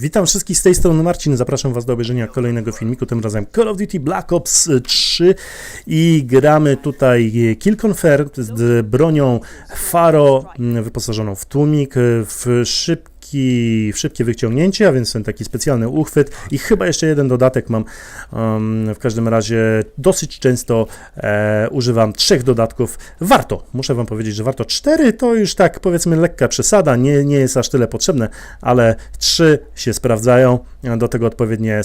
Witam wszystkich z tej strony Marcin, zapraszam Was do obejrzenia kolejnego filmiku, tym razem Call of Duty Black Ops 3 i gramy tutaj Kill Confirmed z bronią Faro mm, wyposażoną w tłumik, w szybki w szybkie wyciągnięcie, a więc ten taki specjalny uchwyt i chyba jeszcze jeden dodatek mam. Um, w każdym razie dosyć często e, używam trzech dodatków. Warto, muszę Wam powiedzieć, że warto. Cztery to już tak powiedzmy lekka przesada, nie, nie jest aż tyle potrzebne, ale trzy się sprawdzają. Do tego odpowiednie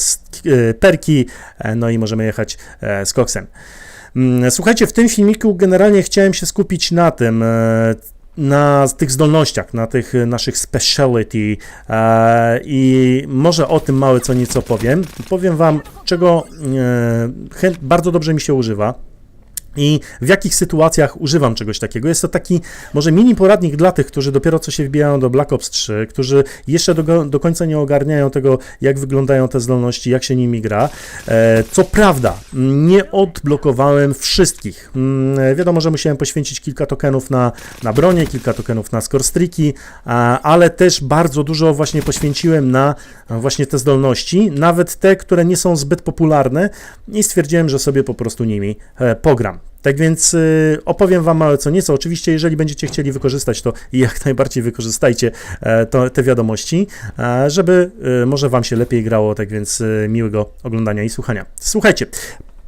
e, perki, e, no i możemy jechać e, z koksem. Mm, Słuchajcie, w tym filmiku generalnie chciałem się skupić na tym, na tych zdolnościach, na tych e, naszych speciality e, i może o tym małe co nieco powiem. Powiem Wam, czego e, bardzo dobrze mi się używa. I w jakich sytuacjach używam czegoś takiego? Jest to taki może mini poradnik dla tych, którzy dopiero co się wbijają do Black Ops 3, którzy jeszcze do, do końca nie ogarniają tego, jak wyglądają te zdolności, jak się nimi gra. E, co prawda, nie odblokowałem wszystkich. Mm, wiadomo, że musiałem poświęcić kilka tokenów na, na bronię, kilka tokenów na scorestriki, a, ale też bardzo dużo właśnie poświęciłem na właśnie te zdolności, nawet te, które nie są zbyt popularne i stwierdziłem, że sobie po prostu nimi e, pogram. Tak więc y, opowiem Wam małe co nieco. Oczywiście, jeżeli będziecie chcieli wykorzystać to, jak najbardziej wykorzystajcie e, to, te wiadomości, e, żeby y, może Wam się lepiej grało. Tak więc y, miłego oglądania i słuchania. Słuchajcie.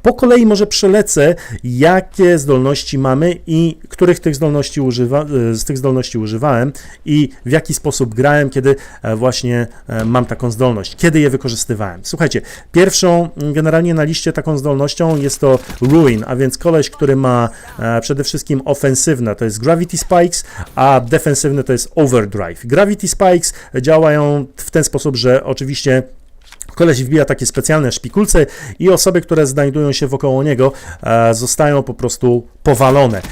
Po kolei może przelecę, jakie zdolności mamy i których tych zdolności używa, z tych zdolności używałem i w jaki sposób grałem, kiedy e, właśnie e, mam taką zdolność, kiedy je wykorzystywałem. Słuchajcie, pierwszą m, generalnie na liście taką zdolnością jest to Ruin, a więc koleś, który ma e, przede wszystkim ofensywne, to jest Gravity Spikes, a defensywne to jest Overdrive. Gravity Spikes działają w ten sposób, że oczywiście Koleś wbija takie specjalne szpikulce i osoby, które znajdują się wokoło niego, e, zostają po prostu powalone.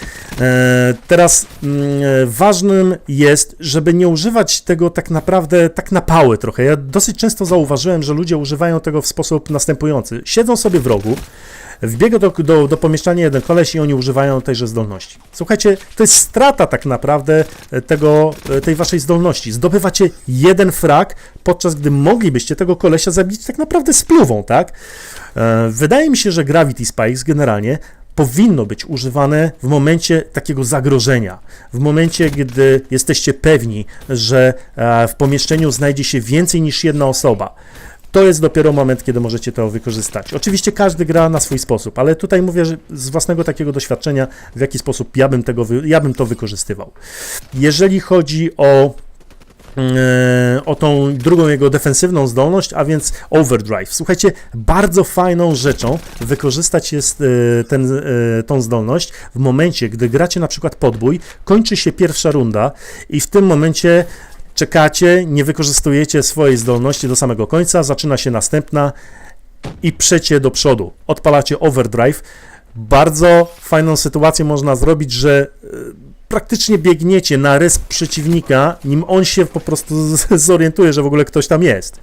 E, teraz mm, e, ważnym jest, żeby nie używać tego tak naprawdę tak na pały trochę. Ja dosyć często zauważyłem, że ludzie używają tego w sposób następujący. Siedzą sobie w rogu, Wbiega do, do, do pomieszczania jeden koleś i oni używają tejże zdolności. Słuchajcie, to jest strata tak naprawdę e, tego, e, tej waszej zdolności. Zdobywacie jeden frag, podczas gdy moglibyście tego kolesia zabić tak naprawdę spluwą, tak? E, Wydaje mi się, że Gravity Spikes generalnie powinno być używane w momencie takiego zagrożenia, w momencie, gdy jesteście pewni, że w pomieszczeniu znajdzie się więcej niż jedna osoba to jest dopiero moment, kiedy możecie to wykorzystać. Oczywiście każdy gra na swój sposób, ale tutaj mówię że z własnego takiego doświadczenia, w jaki sposób ja bym, tego, ja bym to wykorzystywał. Jeżeli chodzi o e, o tą drugą jego defensywną zdolność, a więc overdrive. Słuchajcie, bardzo fajną rzeczą wykorzystać jest e, ten, e, tą zdolność w momencie, gdy gracie na przykład podbój, kończy się pierwsza runda i w tym momencie czekacie, nie wykorzystujecie swojej zdolności do samego końca, zaczyna się następna i przecie do przodu. Odpalacie overdrive. Bardzo fajną sytuację można zrobić, że e, praktycznie biegniecie na resp przeciwnika, nim on się po prostu zorientuje, że w ogóle ktoś tam jest.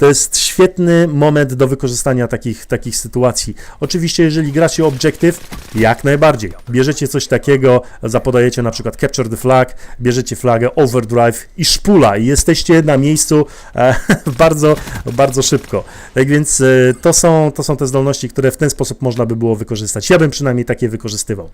To jest świetny moment do wykorzystania takich, takich sytuacji. Oczywiście, jeżeli gracie Objective, jak najbardziej. Bierzecie coś takiego, zapodajecie na przykład Capture the Flag, bierzecie flagę Overdrive i szpula i jesteście na miejscu e, bardzo, bardzo szybko. Tak więc e, to, są, to są te zdolności, które w ten sposób można by było wykorzystać. Ja bym przynajmniej takie wykorzystywał.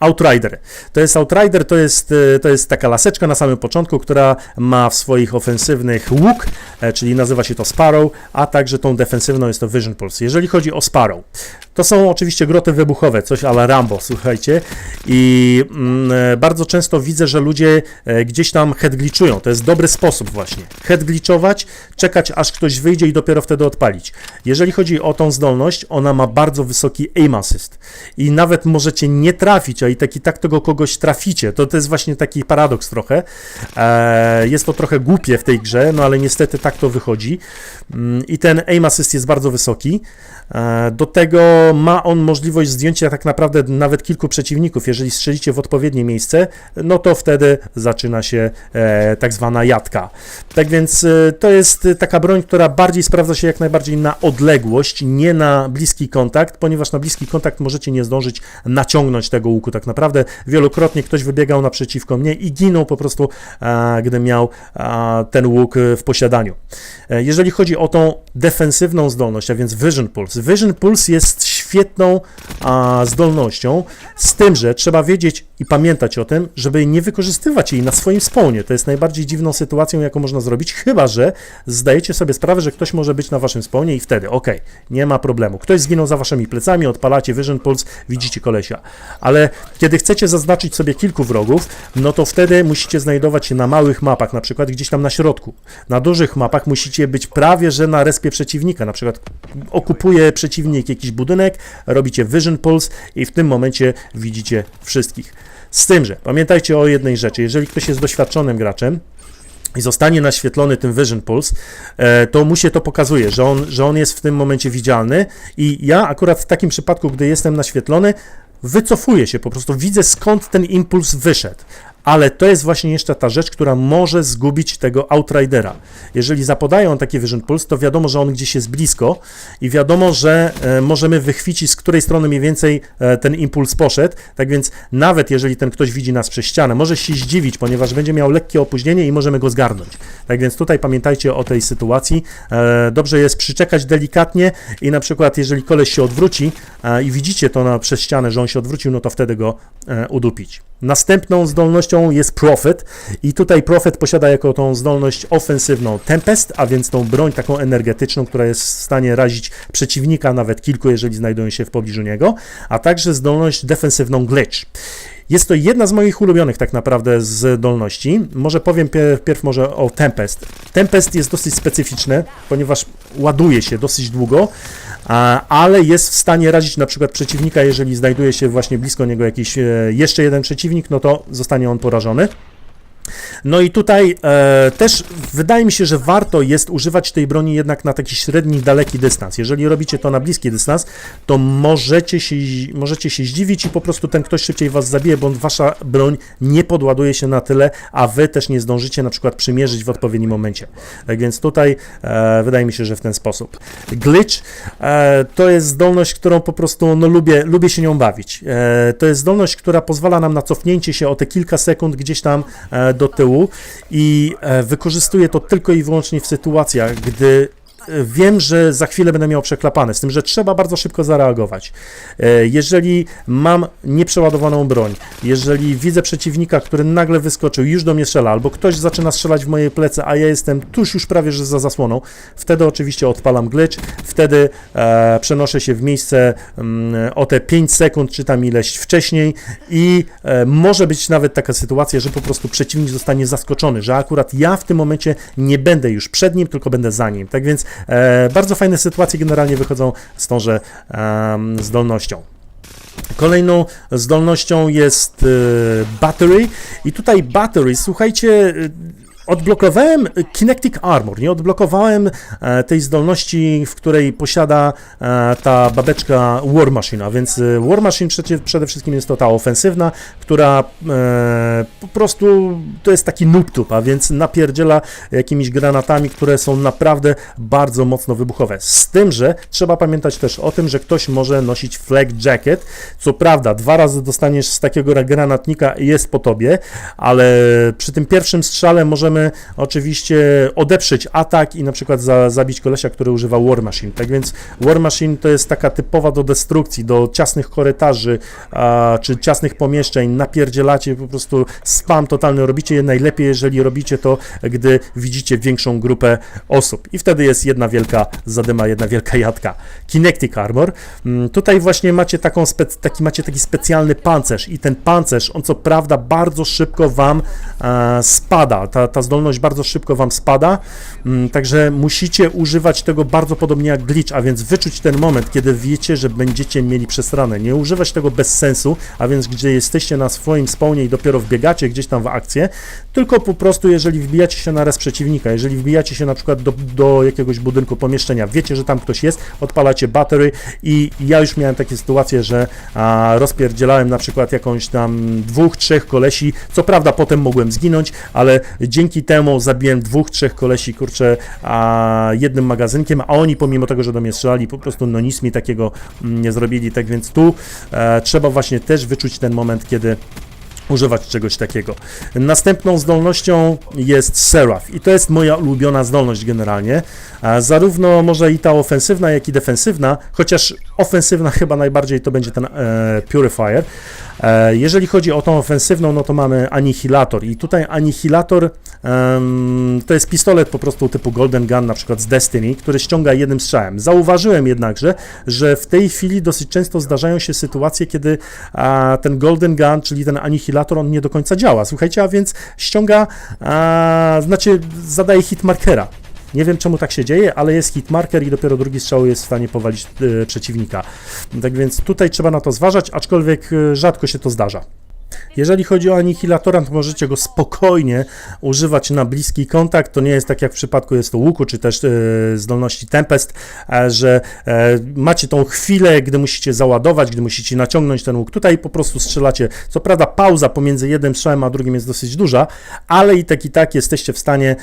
Outrider. To jest Outrider, to jest, e, to jest taka laseczka na samym początku, która ma w swoich ofensywnych łuk, e, czyli nazywa się to Sparrow, a także tą defensywną jest to Vision Pulse. Jeżeli chodzi o Sparrow, to są oczywiście groty wybuchowe, coś ala Rambo, słuchajcie, i mm, e, bardzo często widzę, że ludzie e, gdzieś tam headglitchują. To jest dobry sposób właśnie. Headglitchować, czekać aż ktoś wyjdzie i dopiero wtedy odpalić. Jeżeli chodzi o tą zdolność, ona ma bardzo wysoki aim assist i nawet możecie nie trafić, a i tak i tak tego kogoś traficie. To, to jest właśnie taki paradoks trochę. E, jest to trochę głupie w tej grze, no ale niestety tak to wychodzi. Mm, I ten aim assist jest bardzo wysoki. E, Do tego ma on możliwość zdjęcia tak naprawdę nawet kilku przeciwników. Jeżeli strzelicie w odpowiednie miejsce, no to wtedy zaczyna się e, tak zwana jadka. Tak więc e, to jest taka broń, która bardziej sprawdza się jak najbardziej na odległość, nie na bliski kontakt, ponieważ na bliski kontakt możecie nie zdążyć naciągnąć tego łuku tak naprawdę. Wielokrotnie ktoś wybiegał naprzeciwko mnie i ginął po prostu, e, gdy miał e, ten łuk e, w posiadaniu. E, Jeżeli chodzi o tą defensywną zdolność, a więc Vision Pulse. Vision Pulse jest świetną a, zdolnością, z tym, że trzeba wiedzieć i pamiętać o tym, żeby nie wykorzystywać jej na swoim spawnie. To jest najbardziej dziwną sytuacją, jaką można zrobić, chyba że zdajecie sobie sprawę, że ktoś może być na waszym spawnie i wtedy, ok, nie ma problemu. Ktoś zginął za waszymi plecami, odpalacie Vision Pulse, widzicie kolesia. Ale kiedy chcecie zaznaczyć sobie kilku wrogów, no to wtedy musicie znajdować się na małych mapach, na przykład gdzieś tam na środku. Na dużych mapach musicie być prawie, że na respie przeciwnika. Na przykład okupuje przeciwnik jakiś budynek, robicie Vision Pulse i w tym momencie widzicie wszystkich. Z tym, że pamiętajcie o jednej rzeczy, jeżeli ktoś jest doświadczonym graczem, i zostanie naświetlony tym Vision Pulse, e, to mu się to pokazuje, że on, że on jest w tym momencie widzialny i ja akurat w takim przypadku, gdy jestem naświetlony, wycofuję się, po prostu widzę skąd ten impuls wyszedł. Ale to jest właśnie jeszcze ta rzecz, która może zgubić tego Outridera. Jeżeli zapodają taki Vision Pulse, to wiadomo, że on gdzieś jest blisko i wiadomo, że e, możemy wychwycić, z której strony mniej więcej e, ten impuls poszedł. Tak więc nawet jeżeli ten ktoś widzi nas przez ścianę, może się zdziwić, ponieważ będzie miał lekkie opóźnienie i możemy go zgarnąć. Tak więc tutaj pamiętajcie o tej sytuacji. E, dobrze jest przyczekać delikatnie i na przykład jeżeli koleś się odwróci i widzicie to na, przez ścianę, że on się odwrócił, no to wtedy go udupić. Następną zdolnością jest Prophet i tutaj Prophet posiada jako tą zdolność ofensywną Tempest, a więc tą broń taką energetyczną, która jest w stanie razić przeciwnika, nawet kilku, jeżeli znajdują się w pobliżu niego, a także zdolność defensywną Glitch. Jest to jedna z moich ulubionych tak naprawdę zdolności. Może powiem pierw może o Tempest. Tempest jest dosyć specyficzny, ponieważ ładuje się dosyć długo, ale jest w stanie razić na przykład przeciwnika, jeżeli znajduje się właśnie blisko niego jakiś e, jeszcze jeden przeciwnik, no to zostanie on porażony. No i tutaj e, też wydaje mi się, że warto jest używać tej broni jednak na taki średni, daleki dystans. Jeżeli robicie to na bliski dystans, to możecie się, możecie się zdziwić i po prostu ten ktoś szybciej was zabije, bo wasza broń nie podładuje się na tyle, a wy też nie zdążycie na przykład przymierzyć w odpowiednim momencie. Tak więc tutaj e, wydaje mi się, że w ten sposób. Glitch e, to jest zdolność, którą po prostu no, lubię, lubię się nią bawić. E, to jest zdolność, która pozwala nam na cofnięcie się o te kilka sekund gdzieś tam e, do tyłu i e, wykorzystuję to tylko i wyłącznie w sytuacjach, gdy wiem, że za chwilę będę miał przeklapane, z tym, że trzeba bardzo szybko zareagować. E, Jeżeli mam nieprzeładowaną broń, jeżeli widzę przeciwnika, który nagle wyskoczył już do mnie strzela, albo ktoś zaczyna strzelać w moje plecy, a ja jestem tuż już prawie, że za zasłoną, wtedy oczywiście odpalam glitch, wtedy e, przenoszę się w miejsce mm, o te 5 sekund, czy tam ileś wcześniej i e, może być nawet taka sytuacja, że po prostu przeciwnik zostanie zaskoczony, że akurat ja w tym momencie nie będę już przed nim, tylko będę za nim. Tak więc e, bardzo fajne sytuacje generalnie wychodzą z tąże zdolnością. Kolejną zdolnością jest e, Battery i tutaj Battery, słuchajcie, e, odblokowałem Kinetic Armor, nie odblokowałem e, tej zdolności, w której posiada e, ta babeczka War Machine, a więc e, War Machine przede wszystkim jest to ta ofensywna, która po prostu to jest taki noob a więc napierdziela jakimiś granatami, które są naprawdę bardzo mocno wybuchowe. Z tym, że trzeba pamiętać też o tym, że ktoś może nosić flag jacket. Co prawda, dwa razy dostaniesz z takiego granatnika jest po tobie, ale przy tym pierwszym strzale możemy oczywiście odeprzeć atak i na przykład za, zabić kolesia, który używa War Machine. Tak więc War Machine to jest taka typowa do destrukcji, do ciasnych korytarzy a, czy ciasnych pomieszczeń. Napierdzielacie po prostu spam totalny. Robicie je najlepiej, jeżeli robicie to, gdy widzicie większą grupę osób. I wtedy jest jedna wielka zadyma, jedna wielka jadka. Kinetic Armor. Mm, Tutaj właśnie macie taką taki, macie taki specjalny pancerz i ten pancerz, on co prawda bardzo szybko wam e, spada. Ta, ta zdolność bardzo szybko wam spada, mm, także musicie używać tego bardzo podobnie jak glitch, a więc wyczuć ten moment, kiedy wiecie, że będziecie mieli przesranę. Nie używać tego bez sensu, a więc gdzie jesteście na swoim spawnie i dopiero wbiegacie gdzieś tam w akcję, tylko po prostu jeżeli wbijacie się na res przeciwnika, jeżeli wbijacie się na przykład do, do jakiegoś budynku, pomieszczenia, wiecie, że tam ktoś jest, odpalacie battery i ja już miałem takie sytuacje, że a, rozpierdzielałem na przykład jakąś tam dwóch, trzech kolesi, co prawda potem mogłem zginąć, ale dzięki temu zabiłem dwóch, trzech kolesi, kurczę, a, jednym magazynkiem, a oni pomimo tego, że do mnie strzelali, po prostu no nic mi takiego mm, nie zrobili, tak więc tu e, trzeba właśnie też wyczuć ten moment, kiedy używać czegoś takiego. Następną zdolnością jest Seraph i to jest moja ulubiona zdolność generalnie. Zarówno może i ta ofensywna, jak i defensywna, chociaż ofensywna chyba najbardziej to będzie ten e, Purifier. E, jeżeli chodzi o tą ofensywną, no to mamy Anihilator i tutaj Anihilator em, to jest pistolet po prostu typu Golden Gun, na przykład z Destiny, który ściąga jednym strzałem. Zauważyłem jednakże, że w tej chwili dosyć często zdarzają się sytuacje, kiedy a, ten Golden Gun, czyli ten Anihilator, on nie do końca działa. Słuchajcie, a więc ściąga, a, znaczy zadaje hit markera. Nie wiem czemu tak się dzieje, ale jest hit marker i dopiero drugi strzał jest w stanie powalić e, przeciwnika. Tak więc tutaj trzeba na to zważać, aczkolwiek e, rzadko się to zdarza. Jeżeli chodzi o anihilatora, to możecie go spokojnie używać na bliski kontakt. To nie jest tak jak w przypadku jest to łuku, czy też e, zdolności Tempest, e, że e, macie tą chwilę, gdy musicie załadować, gdy musicie naciągnąć ten łuk. Tutaj po prostu strzelacie. Co prawda pauza pomiędzy jednym strzałem a drugim jest dosyć duża, ale i tak i tak jesteście w stanie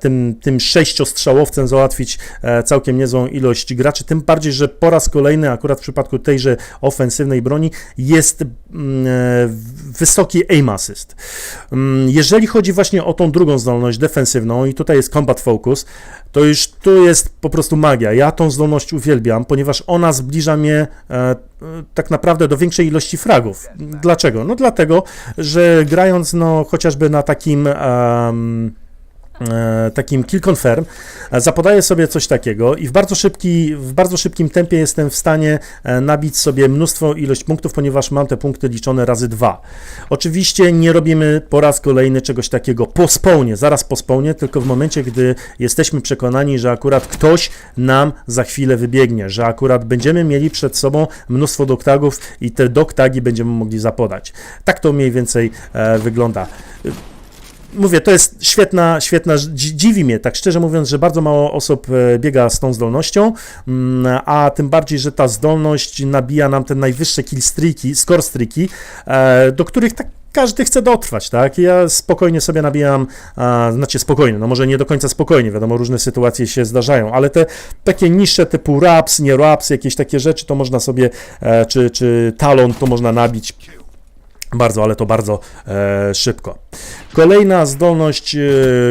tym, tym sześciostrzałowcem załatwić całkiem niezłą ilość graczy. Tym bardziej, że po raz kolejny, akurat w przypadku tejże ofensywnej broni, jest mm, e, wysoki aim assist. Mm, Jeżeli chodzi właśnie o tą drugą zdolność defensywną i tutaj jest combat focus, to już tu jest po prostu magia. Ja tą zdolność uwielbiam, ponieważ ona zbliża mnie e, e, tak naprawdę do większej ilości fragów. Dlaczego? No dlatego, że grając no chociażby na takim takim kill confirm, e, zapodaję sobie coś takiego i w bardzo, szybki, w bardzo szybkim tempie jestem w stanie e, nabić sobie mnóstwo ilość punktów, ponieważ mam te punkty liczone razy dwa. Oczywiście nie robimy po raz kolejny czegoś takiego po zaraz po tylko w momencie, gdy jesteśmy przekonani, że akurat ktoś nam za chwilę wybiegnie, że akurat będziemy mieli przed sobą mnóstwo doktagów i te doktagi będziemy mogli zapodać. Tak to mniej więcej e, wygląda mówię, to jest świetna, świetna, dzi- dziwi mnie, tak szczerze mówiąc, że bardzo mało osób e, biega z tą zdolnością, mm, a tym bardziej, że ta zdolność nabija nam te najwyższe kill streaki, score streaki, e, do których tak każdy chce dotrwać, tak? Ja spokojnie sobie nabijam, a, znaczy spokojnie, no może nie do końca spokojnie, wiadomo, różne sytuacje się zdarzają, ale te takie niższe typu raps, nie raps, jakieś takie rzeczy, to można sobie, e, czy, czy talon, to można nabić bardzo, ale to bardzo e, szybko. Kolejna zdolność, e,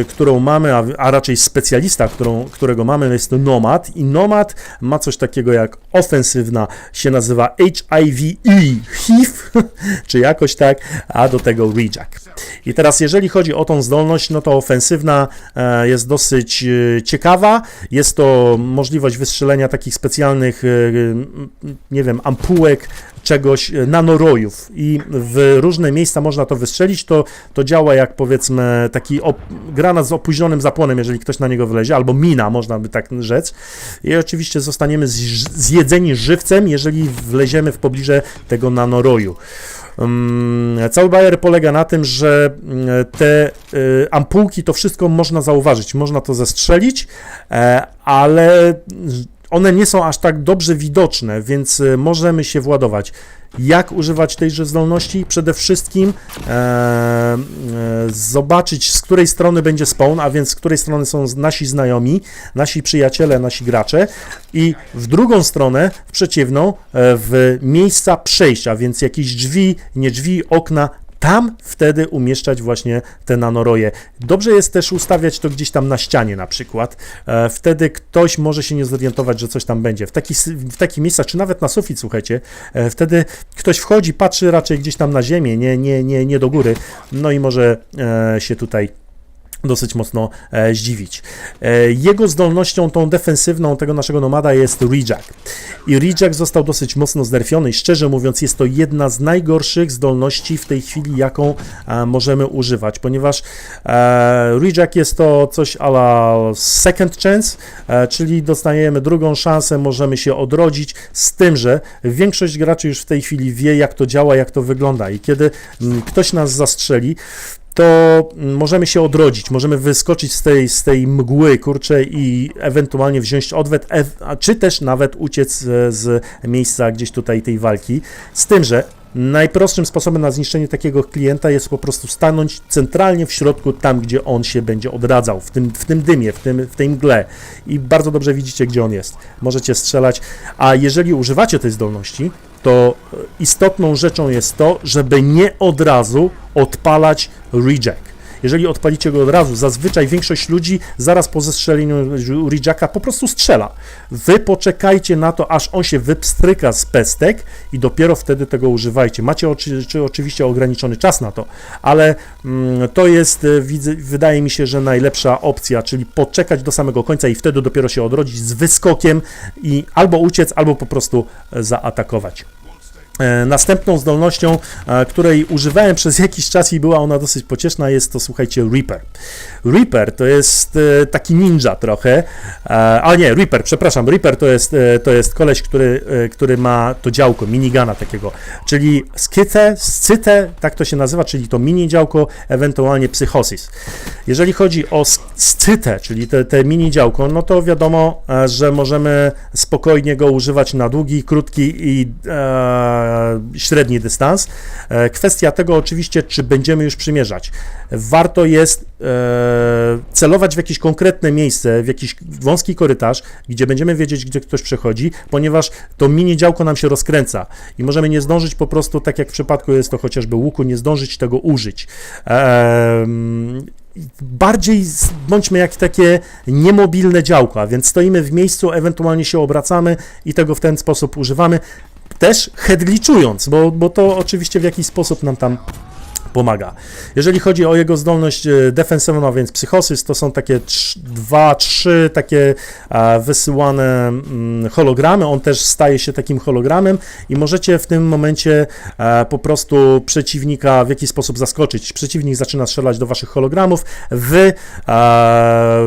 którą mamy, a, a raczej specjalista, którą, którego mamy, jest Nomad. I Nomad ma coś takiego jak ofensywna, się nazywa HIV-E, HIV, czy jakoś tak, a do tego Reject. I teraz, jeżeli chodzi o tą zdolność, no to ofensywna e, jest dosyć e, ciekawa. Jest to możliwość wystrzelenia takich specjalnych, e, nie wiem, ampułek, czegoś, e, nanorojów i w różne miejsca można to wystrzelić, to, to działa jak powiedzmy taki op- granat z opóźnionym zapłonem, jeżeli ktoś na niego wlezie, albo mina, można by tak rzec. I oczywiście zostaniemy zjedzeni żywcem, jeżeli wleziemy w pobliże tego nanoroju. Um, cały bajer polega na tym, że mm, te y, ampułki, to wszystko można zauważyć, można to zestrzelić, e, ale one nie są aż tak dobrze widoczne, więc y, możemy się władować. Jak używać tejże zdolności? Przede wszystkim e, e, zobaczyć, z której strony będzie spawn, a więc z której strony są nasi znajomi, nasi przyjaciele, nasi gracze i w drugą stronę, w przeciwną, e, w miejsca przejścia, więc jakieś drzwi, nie drzwi, okna, tam wtedy umieszczać właśnie te nanoroje. Dobrze jest też ustawiać to gdzieś tam na ścianie na przykład. E, Wtedy ktoś może się nie zorientować, że coś tam będzie. W, taki, w takich miejscach, czy nawet na sufit, słuchajcie, e, wtedy ktoś wchodzi, patrzy raczej gdzieś tam na ziemię, nie, nie, nie, nie do góry, no i może e, się tutaj dosyć mocno e, zdziwić. E, jego zdolnością tą defensywną tego naszego nomada jest Reject. I Reject został dosyć mocno znerfiony i szczerze mówiąc jest to jedna z najgorszych zdolności w tej chwili, jaką e, możemy używać, ponieważ e, Reject jest to coś ala second chance, czyli dostajemy drugą szansę, możemy się odrodzić, z tym, że większość graczy już w tej chwili wie, jak to działa, jak to wygląda i kiedy mm, ktoś nas zastrzeli, to możemy się odrodzić, możemy wyskoczyć z tej, z tej mgły, kurczę, i ewentualnie wziąć odwet, a czy też nawet uciec z miejsca gdzieś tutaj tej walki. Z tym, że najprostszym sposobem na zniszczenie takiego klienta jest po prostu stanąć centralnie w środku, tam gdzie on się będzie odradzał, w tym, w tym dymie, w, tym, w tej mgle. I bardzo dobrze widzicie, gdzie on jest. Możecie strzelać, a jeżeli używacie tej zdolności, to istotną rzeczą jest to, żeby nie od razu odpalać reject. Jeżeli odpalicie go od razu, zazwyczaj większość ludzi zaraz po zestrzeleniu rejecta po prostu strzela. Wy poczekajcie na to, aż on się wypstryka z pestek i dopiero wtedy tego używajcie. Macie oczy, czy oczywiście ograniczony czas na to, ale mm, to jest, e, widzę, wydaje mi się, że najlepsza opcja, czyli poczekać do samego końca i wtedy dopiero się odrodzić z wyskokiem i albo uciec, albo po prostu e, zaatakować. E, Następną zdolnością, e, której używałem przez jakiś czas i była ona dosyć pocieszna, jest to, słuchajcie, Reaper. Reaper to jest e, taki ninja trochę, a nie, Reaper, przepraszam, Reaper to jest, to jest koleś, który, który ma to działko, minigana takiego, czyli scytę, scytę, tak to się nazywa, czyli to mini działko, ewentualnie psychosis. Jeżeli chodzi o scytę, czyli te, te mini działko, no to wiadomo, że możemy spokojnie go używać na długi, krótki i e, średni dystans. E, kwestia tego oczywiście, czy będziemy już przymierzać. Warto jest e, celować w jakieś konkretne miejsce, w jakiś wąski korytarz, gdzie będziemy wiedzieć, gdzie ktoś przechodzi, ponieważ to mini działko nam się rozkręca i możemy nie zdążyć po prostu, tak jak w przypadku jest to chociażby łuku, nie zdążyć tego użyć. E, bardziej bądźmy jak takie niemobilne działko, a więc stoimy w miejscu, ewentualnie się obracamy i tego w ten sposób używamy też headliczując, bo, bo to oczywiście w jakiś sposób nam tam pomaga. Jeżeli chodzi o jego zdolność e, defensywną, a więc psychosys, to są takie dwa, trzy takie wysyłane mm, hologramy. On też staje się takim hologramem i możecie w tym momencie e, po prostu przeciwnika w jakiś sposób zaskoczyć. Przeciwnik zaczyna strzelać do waszych hologramów, wy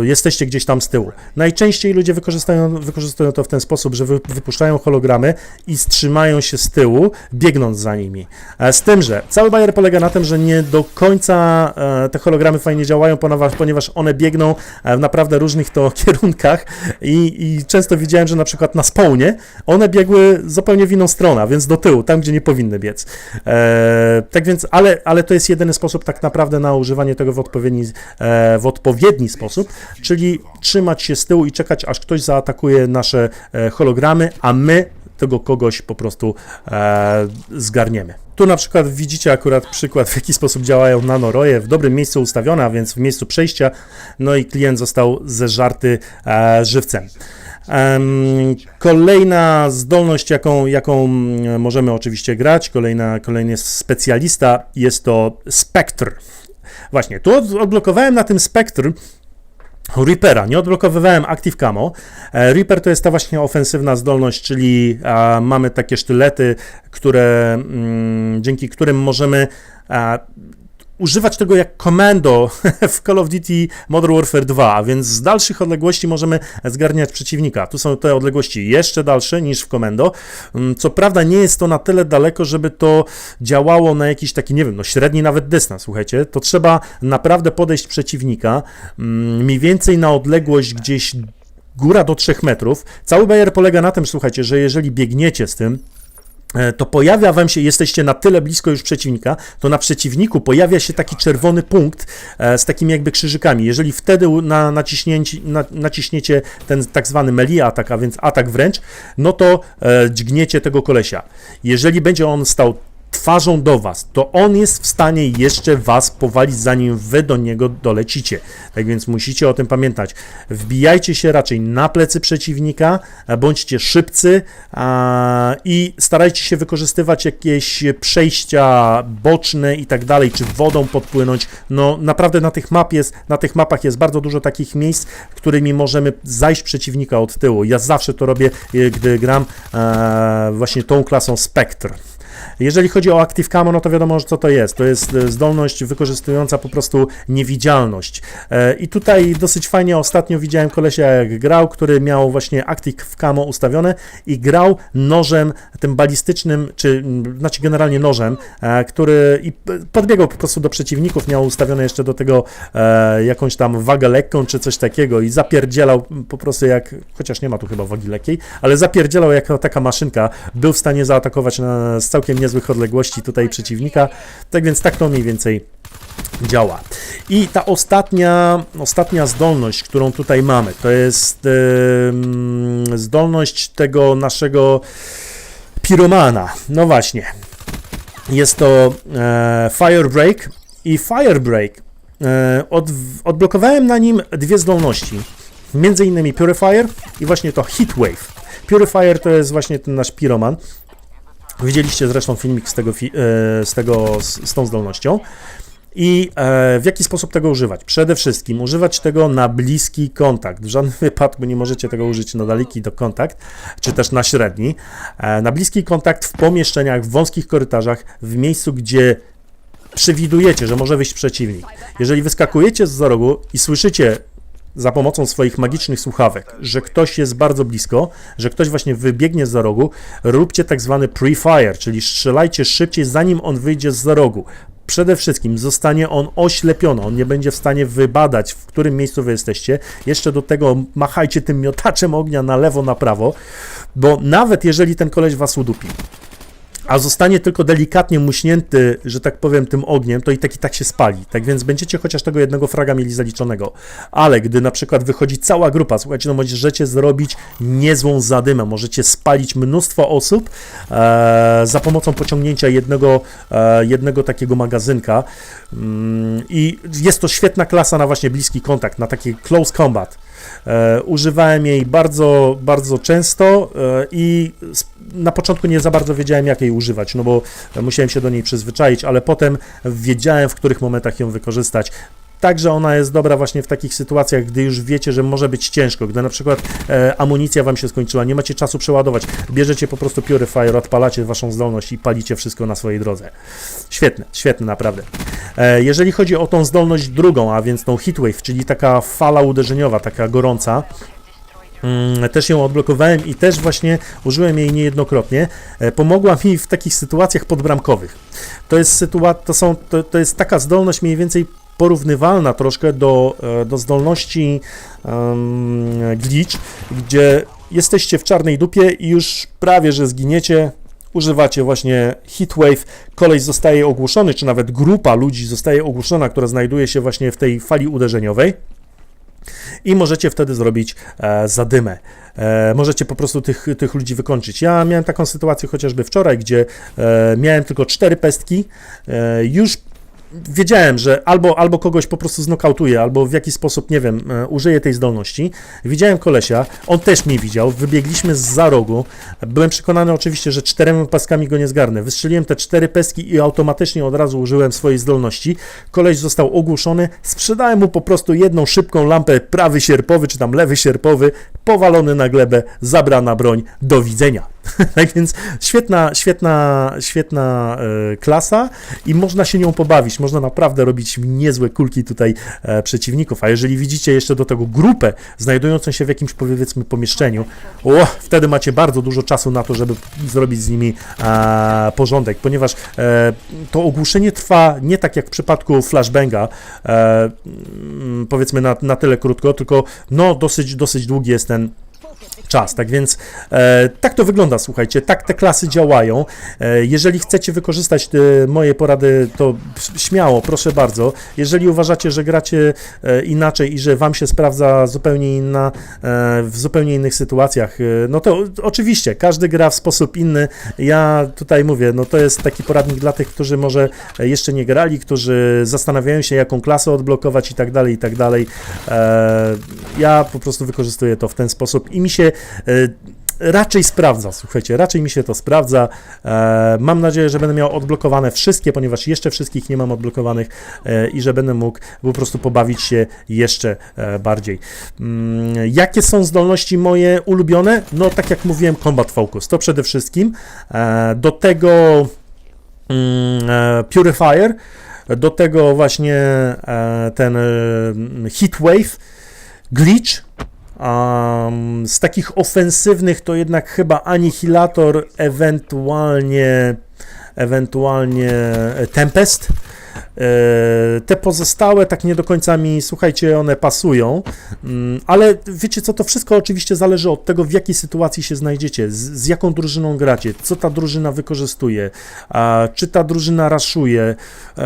jesteście gdzieś tam z tyłu. Najczęściej ludzie wykorzystują, wykorzystują to w ten sposób, że wypuszczają hologramy i strzymają się z tyłu, biegnąc za nimi. E, z tym, że cały bajer polega na tym, że że nie do końca e, te hologramy fajnie działają, ponieważ one biegną e, w naprawdę różnych to kierunkach i, i często widziałem, że na przykład na spawnie one biegły zupełnie w inną stronę, więc do tyłu, tam gdzie nie powinny biec. E, tak więc, ale, ale to jest jedyny sposób tak naprawdę na używanie tego w odpowiedni, e, w odpowiedni sposób, czyli trzymać się z tyłu i czekać, aż ktoś zaatakuje nasze e, hologramy, a my tego kogoś po prostu e, zgarniemy. Tu na przykład widzicie akurat przykład, w jaki sposób działają nanoroje, w dobrym miejscu ustawione, a więc w miejscu przejścia, no i klient został zeżarty e, żywcem. Kolejna zdolność, jaką, jaką możemy oczywiście grać, kolejna, kolejny specjalista jest to Spectre. Właśnie, tu odblokowałem na tym Spectre Reapera. Nie odblokowywałem Active Camo. E, Reaper to jest ta właśnie ofensywna zdolność, czyli mamy takie sztylety, które, mm, dzięki którym możemy używać tego jak komando w Call of Duty Modern Warfare 2, a więc z dalszych odległości możemy zgarniać przeciwnika. Tu są te odległości jeszcze dalsze niż w komendo. Mm, co prawda nie jest to na tyle daleko, żeby to działało na jakiś taki, nie wiem, no średni nawet dystans, słuchajcie. To trzeba naprawdę podejść przeciwnika mm, mniej więcej na odległość gdzieś góra do 3 metrów. Cały bajer polega na tym, słuchajcie, że jeżeli biegniecie z tym, to pojawia wam się, jesteście na tyle blisko już przeciwnika, to na przeciwniku pojawia się taki czerwony punkt e, z takimi jakby krzyżykami. Jeżeli wtedy na, na, naciśniecie ten tak zwany melee atak, a więc atak wręcz, no to e, dźgniecie tego kolesia. Jeżeli będzie on stał twarzą do was, to on jest w stanie jeszcze was powalić, zanim wy do niego dolecicie. Tak więc musicie o tym pamiętać. Wbijajcie się raczej na plecy przeciwnika, bądźcie szybcy a, i starajcie się wykorzystywać jakieś przejścia boczne i tak dalej, czy wodą podpłynąć. No naprawdę na tych map jest, na tych mapach jest bardzo dużo takich miejsc, którymi możemy zajść przeciwnika od tyłu. Ja zawsze to robię, e, gdy gram e, właśnie tą klasą Spectre. Jeżeli chodzi o Active Camo, no to wiadomo, co to jest. To jest e, zdolność wykorzystująca po prostu niewidzialność. E, I tutaj dosyć fajnie ostatnio widziałem kolesia jak grał, który miał właśnie Active Camo ustawione i grał nożem tym balistycznym, czy znaczy generalnie nożem, e, który i podbiegał po prostu do przeciwników, miał ustawione jeszcze do tego jakąś tam wagę lekką, czy coś takiego i zapierdzielał po prostu jak, chociaż nie ma tu chyba wagi lekkiej, ale zapierdzielał jako taka maszynka, był w stanie zaatakować na, z całkiem niezłych odległości tutaj przeciwnika, tak więc tak to mniej więcej działa. I ta ostatnia, ostatnia zdolność, którą tutaj mamy, to jest em, zdolność tego naszego piromana. No właśnie. Jest to e, Firebreak i Firebreak e, od, odblokowałem na nim dwie zdolności. Między innymi Purifier i właśnie to Heatwave. Purifier to jest właśnie ten nasz piroman. Widzieliście zresztą filmik z tego, e, z, tego z tą zdolnością. I e, w jaki sposób tego używać? Przede wszystkim używać tego na bliski kontakt. W żadnym wypadku nie możecie tego użyć na daleki do kontakt, czy też na średni. E, na bliski kontakt w pomieszczeniach, w wąskich korytarzach, w miejscu, gdzie przewidujecie, że może wyjść przeciwnik. Jeżeli wyskakujecie z za rogu i słyszycie za pomocą swoich magicznych słuchawek, że ktoś jest bardzo blisko, że ktoś właśnie wybiegnie z za rogu, róbcie tak zwany pre-fire, czyli strzelajcie szybciej, zanim on wyjdzie z za rogu. Przede wszystkim zostanie on oślepiony, on nie będzie w stanie wybadać, w którym miejscu wy jesteście. Jeszcze do tego machajcie tym miotaczem ognia na lewo, na prawo, bo nawet jeżeli ten koleś was udupi, a zostanie tylko delikatnie muśnięty, że tak powiem, tym ogniem, to i tak i tak się spali. Tak więc będziecie chociaż tego jednego fraga mieli zaliczonego. Ale gdy na przykład wychodzi cała grupa, słuchajcie, no możecie zrobić niezłą zadymę, możecie spalić mnóstwo osób e, za pomocą pociągnięcia jednego, e, jednego takiego magazynka. Mm, I jest to świetna klasa na właśnie bliski kontakt, na taki close combat. E, używałem jej bardzo, bardzo często e, i na początku nie za bardzo wiedziałem, jak jej używać, no bo musiałem się do niej przyzwyczaić, ale potem wiedziałem, w których momentach ją wykorzystać. Także ona jest dobra właśnie w takich sytuacjach, gdy już wiecie, że może być ciężko, gdy na przykład e, amunicja wam się skończyła, nie macie czasu przeładować, bierzecie po prostu Purifier, odpalacie waszą zdolność i palicie wszystko na swojej drodze. Świetne, świetne naprawdę. E, jeżeli chodzi o tą zdolność drugą, a więc tą Heatwave, czyli taka fala uderzeniowa, taka gorąca, Mm, Też ją odblokowałem i też właśnie użyłem jej niejednokrotnie. E, Pomogła mi w takich sytuacjach podbramkowych. To jest, sytua- to są, to, to jest taka zdolność mniej więcej porównywalna troszkę do, e, do zdolności um, glitch, gdzie jesteście w czarnej dupie i już prawie, że zginiecie, używacie właśnie Heatwave, koleś zostaje ogłuszony, czy nawet grupa ludzi zostaje ogłuszona, która znajduje się właśnie w tej fali uderzeniowej i możecie wtedy zrobić e, zadymę. E, możecie po prostu tych, tych ludzi wykończyć. Ja miałem taką sytuację chociażby wczoraj, gdzie e, miałem tylko cztery pestki, e, już wiedziałem, że albo, albo kogoś po prostu znokautuję, albo w jakiś sposób, nie wiem, e, użyję tej zdolności. Widziałem kolesia, on też mnie widział, wybiegliśmy z za rogu. Byłem przekonany oczywiście, że czterema paskami go nie zgarnę. Wystrzeliłem te cztery peski i automatycznie od razu użyłem swojej zdolności. Koleś został ogłuszony, sprzedałem mu po prostu jedną szybką lampę, prawy sierpowy, czy tam lewy sierpowy, powalony na glebę, zabrana broń, do widzenia. tak więc świetna, świetna, świetna e, klasa i można się nią pobawić. Można naprawdę robić niezłe kulki tutaj e, przeciwników. A jeżeli widzicie jeszcze do tego grupę znajdującą się w jakimś powiedzmy pomieszczeniu, o, wtedy macie bardzo dużo czasu na to, żeby zrobić z nimi e, porządek, ponieważ e, to ogłuszenie trwa nie tak jak w przypadku flashbanga, e, powiedzmy na, na tyle krótko, tylko no dosyć, dosyć długi jest ten czas. Tak więc e, tak to wygląda, słuchajcie, tak te klasy działają. E, jeżeli chcecie wykorzystać te moje porady, to śmiało, proszę bardzo. Jeżeli uważacie, że gracie e, inaczej i że wam się sprawdza zupełnie inna, e, w zupełnie innych sytuacjach, e, no to oczywiście, każdy gra w sposób inny. Ja tutaj mówię, no to jest taki poradnik dla tych, którzy może jeszcze nie grali, którzy zastanawiają się, jaką klasę odblokować i tak dalej, i tak dalej. E, ja po prostu wykorzystuję to w ten sposób i mi się e, raczej sprawdza, słuchajcie, raczej mi się to sprawdza. E, mam nadzieję, że będę miał odblokowane wszystkie, ponieważ jeszcze wszystkich nie mam odblokowanych e, i że będę mógł po prostu pobawić się jeszcze bardziej. Mm, jakie są zdolności moje ulubione? No, tak jak mówiłem, Combat Focus, to przede wszystkim. Do tego mm, Purifier, do tego właśnie ten Heatwave, Glitch, Um, z takich ofensywnych to jednak chyba Anihilator, ewentualnie, ewentualnie Tempest. E, Te pozostałe tak nie do końca mi, słuchajcie, one pasują, Mm, ale wiecie co, to wszystko oczywiście zależy od tego, w jakiej sytuacji się znajdziecie, z, z jaką drużyną gracie, co ta drużyna wykorzystuje, a, czy ta drużyna raszuje, e,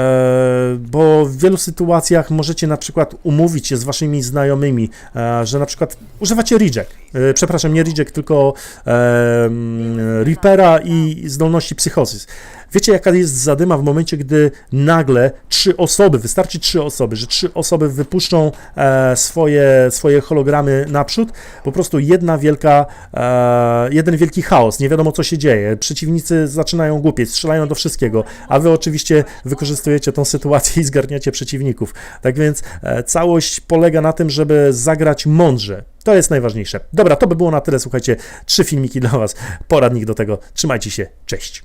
bo w wielu sytuacjach możecie na przykład umówić się z waszymi znajomymi, e, że na przykład używacie reject, przepraszam, nie reject, tylko mm, Reapera i zdolności psychosis. Wiecie, jaka jest zadyma w momencie, gdy nagle trzy osoby, wystarczy trzy osoby, że trzy osoby wypuszczą e, swoje, swoje hologramy naprzód, po prostu jedna wielka, e, jeden wielki chaos, nie wiadomo co się dzieje, przeciwnicy zaczynają głupieć, strzelają do wszystkiego, a wy oczywiście wykorzystujecie tą sytuację i zgarniacie przeciwników. Tak więc e, całość polega na tym, żeby zagrać mądrze. To jest najważniejsze. Dobra, to by było na tyle, słuchajcie, trzy filmiki dla was, poradnik do tego, trzymajcie się, cześć.